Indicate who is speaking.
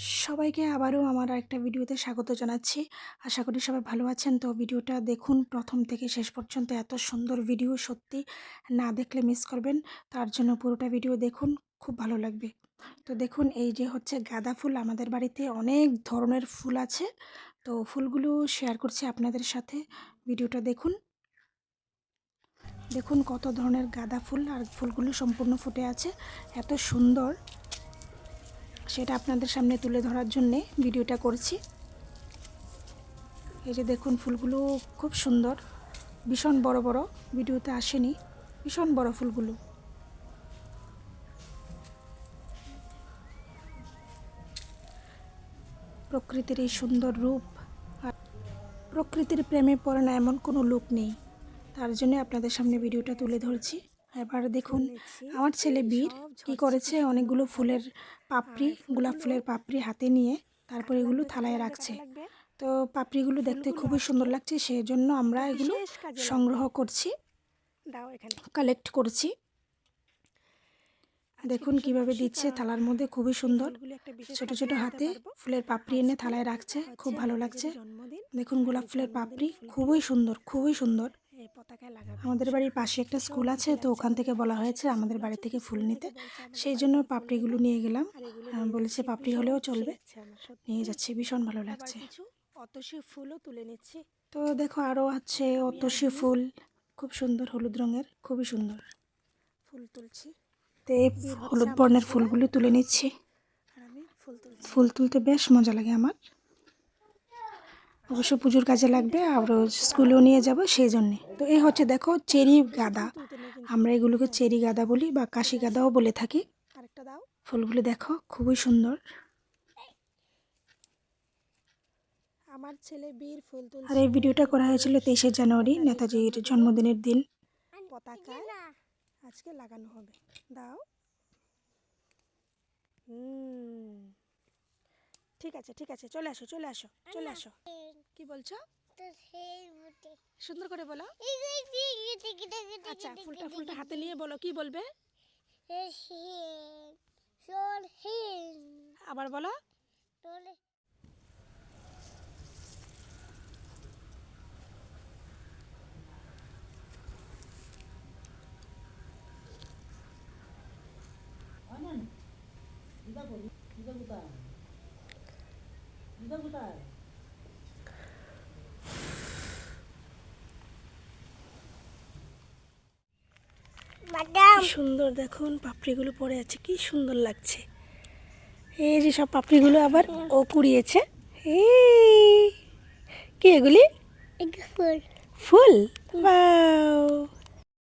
Speaker 1: সবাইকে আবারও আমার একটা ভিডিওতে স্বাগত জানাচ্ছি। আশা করি সবাই ভালো আছেন। তো ভিডিওটা দেখুন প্রথম থেকে শেষ পর্যন্ত। এত সুন্দর ভিডিও, সত্যি না দেখলে মিস করবেন। তার জন্য পুরোটা ভিডিও দেখুন, খুব ভালো লাগবে। তো দেখুন, এই যে হচ্ছে গাঁদা ফুল আমাদের বাড়িতে অনেক ধরনের ফুল আছে। তো ফুলগুলো শেয়ার করছি আপনাদের সাথে। ভিডিওটা দেখুন। দেখুন কত ধরনের গাঁদা ফুল আর ফুলগুলো সম্পূর্ণ ফুটে আছে। এত সুন্দর। সেটা আপনাদের সামনে তুলে ধরার জন্যে ভিডিওটা করছি। এই যে দেখুন ফুলগুলো খুব সুন্দর। ভীষণ বড় বড়। ভিডিওতে আসেনি। ভীষণ বড় ফুলগুলো। প্রকৃতির এই সুন্দর রূপ আর প্রকৃতির প্রেমে পড়ে না এমন কোনো লোক নেই। তার জন্য আপনাদের সামনে ভিডিওটা তুলে ধরছি। এবার দেখুন আমার ছেলে বীর কি করেছে? অনেকগুলো ফুলের পাপড়ি গোলাপ ফুলের পাপড়ি হাতে নিয়ে তারপর এগুলো থালায় রাখছে। তো পাপড়িগুলো দেখতে খুবই সুন্দর লাগছে সেই জন্য আমরা এগুলো সংগ্রহ করছি। কালেক্ট করছি। দেখুন কীভাবে দিচ্ছে থালার মধ্যে খুবই সুন্দর। ছোট ছোট হাতে ফুলের পাপড়ি এনে থালায় রাখছে খুব ভালো লাগছে। দেখুন গোলাপ ফুলের পাপড়ি খুবই সুন্দর খুবই সুন্দর। আমাদের বাড়ির পাশে একটা স্কুল আছে তো ওখান থেকে বলা হয়েছে আমাদের বাড়ি থেকে ফুল নিতে। সেই জন্য পাপড়িগুলো নিয়ে গেলাম। বলেছে পাপড়ি হলেও চলবে। নিয়ে যাচ্ছি ভীষণ ভালো লাগছে।
Speaker 2: অতসী ফুলও তুলে নিচ্ছি।
Speaker 1: তো দেখো আরও আছে অতসী ফুল খুব সুন্দর হলুদ রঙের খুবই সুন্দর।
Speaker 2: ফুল তুলছি।
Speaker 1: তো এই হলুদ বর্ণের ফুলগুলো তুলে নিচ্ছি।
Speaker 2: আমি ফুল
Speaker 1: তুলতে বেশ মজা লাগে আমার। অবশ্য পুজোর কাজে লাগবে আর স্কুলেও নিয়ে যাব সেই জন্যে তো এই হচ্ছে দেখো চেরি গাঁদা। আমরা এগুলোকে চেরি গাদা বলি বা কাশি গাদাও বলে থাকি।
Speaker 2: আরেকটা দাও।
Speaker 1: ফুলগুলো দেখো খুবই সুন্দর।
Speaker 2: আমার ছেলে বীর ফুল
Speaker 1: আর এই ভিডিওটা করা হয়েছিল তেইশে জানুয়ারি নেতাজির জন্মদিনের দিন।
Speaker 2: পতাকা আজকে লাগানো হবে। দাও। ঠিক আছে ঠিক আছে চলে আসো চলে আসো চলে আসো। কি বলছো? সুন্দর করে বলো। আচ্ছা ফুলটা ফুলটা হাতে নিয়ে বলো কি বলবে? আবার বলো।
Speaker 1: কি সুন্দর দেখুন পাপড়িগুলো পড়ে আছে কি সুন্দর লাগছে। এই যে সব পাপড়িগুলো আবার ও কুড়িয়েছে এই কি এগুলি? ফুল। ফুল!